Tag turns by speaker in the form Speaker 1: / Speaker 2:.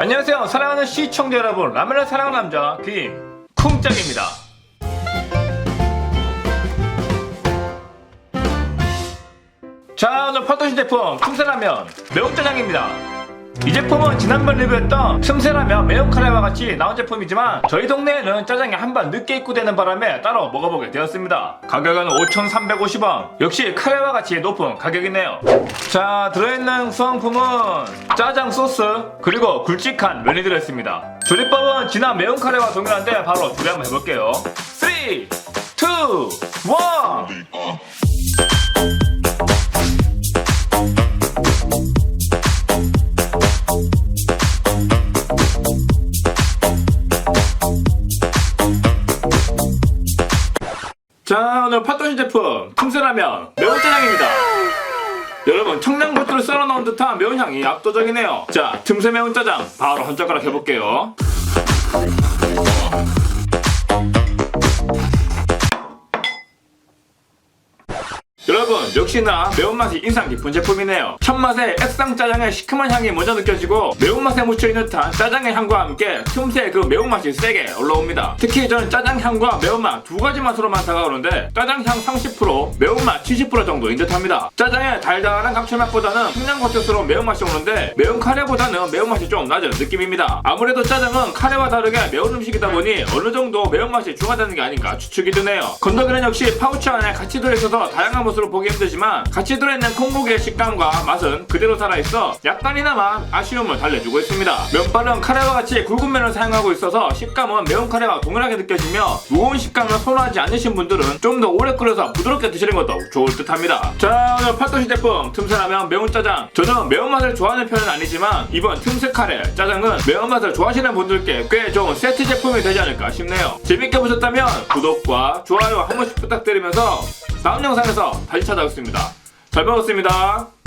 Speaker 1: 안녕하세요. 사랑하는 시청자 여러분. 라면을 사랑하는 남자 김쿵짝입니다. 자 오늘 팔도신 제품 틈새라면 매운짜장입니다 이 제품은 지난번 리뷰했던 틈새라면 매운 카레와 같이 나온 제품이지만 저희 동네에는 짜장이 한번 늦게 입고되는 바람에 따로 먹어보게 되었습니다. 가격은 5,350원. 역시 카레와 같이 높은 가격이네요. 자 들어있는 구성품은 짜장 소스 그리고 굵직한 면이 들어있습니다. 조리법은 진한 매운 카레와 동일한데 바로 조리 한번 해볼게요. 3, 2, 1 자 오늘 팥도시 제품 틈새라면 매운짜장입니다. 여러분 청양고추를 썰어 넣은 듯한 매운 향이 압도적이네요. 자 틈새 매운 짜장 바로 한 젓가락 해볼게요 여러분 역시나 매운맛이 인상 깊은 제품이네요. 첫맛에 액상 짜장의 시큼한 향이 먼저 느껴지고 매운맛에 묻혀있는 듯한 짜장의 향과 함께 틈새 그 매운맛이 세게 올라옵니다. 특히 저는 짜장 향과 매운맛 두 가지 맛으로만 다가오는데 짜장 향 30% 매운맛 70% 정도인 듯합니다. 짜장의 달달한 감칠맛보다는 청양고추스러운 매운맛이 오는데 매운 카레보다는 매운맛이 좀 낮은 느낌입니다. 아무래도 짜장은 카레와 다르게 매운 음식이다 보니 어느 정도 매운맛이 중화되는 게 아닌가 추측이 드네요. 건더기는 역시 파우치 안에 같이 들어있어서 다양한 모습 으로 보기 힘들지만 같이 들어있는 콩고기의 식감과 맛은 그대로 살아있어 약간이나마 아쉬움을 달래주고 있습니다. 면발은 카레와 같이 굵은 면을 사용하고 있어서 식감은 매운 카레와 동일하게 느껴지며 무거운 식감을 선호하지 않으신 분들은 좀 더 오래 끓여서 부드럽게 드시는 것도 좋을 듯 합니다. 자 오늘 팔도시 제품 틈새라면 매운 짜장 저는 매운맛을 좋아하는 편은 아니지만 이번 틈새 카레 짜장은 매운맛을 좋아하시는 분들께 꽤 좋은 세트 제품이 되지 않을까 싶네요. 재밌게 보셨다면 구독과 좋아요 한 번씩 부탁드리면서 다음 영상에서 다시 찾아오겠습니다. 잘 먹었습니다.